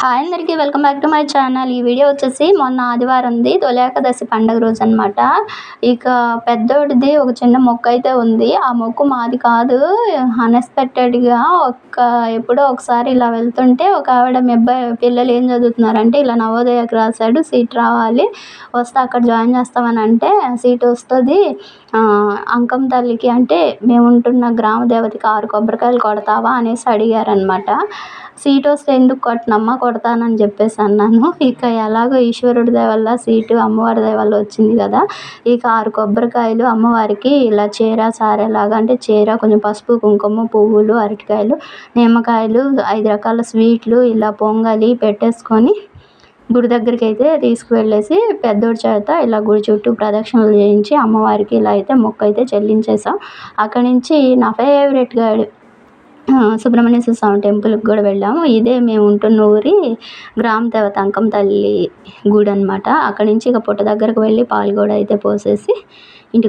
Hi అందరికీ welcome back to my channel ఈ video వచ్చేసి మొన్న ఆదివారంది ఉంది ఏకాదశి పండుగ రోజు అనమాట ఇక పెద్దోడిది ఒక చిన్న మొక్క అయితే ఉంది. ఆ మొక్కు మాది కాదు. అన్ఎక్స్పెక్టెడ్గా ఒక్క ఎప్పుడో ఒకసారి ఇలా వెళ్తుంటే ఒక ఆవిడ మీ అబ్బాయి పిల్లలు ఏం చదువుతున్నారంటే ఇలా నవోదయకు రాశాడు సీట్ రావాలి వస్తే అక్కడ జాయిన్ చేస్తామని అంటే సీట్ వస్తుంది. అంకం తల్లికి అంటే మేము ఉంటున్న గ్రామ దేవతకి ఆరు కొబ్బరికాయలు కొడతావా అనేసి అడిగారనమాట సీట్ వస్తే ఎందుకు కొట్టినమ్మా కొడతానని చెప్పేసి అన్నాను. ఇక ఎలాగో ఈశ్వరుడి దయ వల్ల సీటు అమ్మవారి దయ వల్ల వచ్చింది కదా. ఇక ఆరు కొబ్బరికాయలు అమ్మవారికి ఇలా చీర సారేలాగా అంటే చీర కొంచెం పసుపు కుంకుమ పువ్వులు అరటికాయలు నిమ్మకాయలు ఐదు రకాల స్వీట్లు ఇలా పొంగలి పెట్టేసుకొని గుడి దగ్గరికి అయితే తీసుకువెళ్ళేసి పెద్దోడి చేత ఇలా గుడి చుట్టూ ప్రదక్షిణలు చేయించి అమ్మవారికి ఇలా అయితే మొక్క అయితే చెల్లించేసాం అక్కడి నుంచి నా ఫేవరెట్ గైడ్ సుబ్రహ్మణ్యేశ్వర స్వామి టెంపుల్కి కూడా వెళ్ళాము. ఇదే మేము ఉంటున్న ఊరి గ్రామ దేవత అంకం తల్లి గుడి అనమాట అక్కడి నుంచి ఇక పుట్ట దగ్గరకు వెళ్ళి పాలు కూడా అయితే పోసేసి ఇంటికి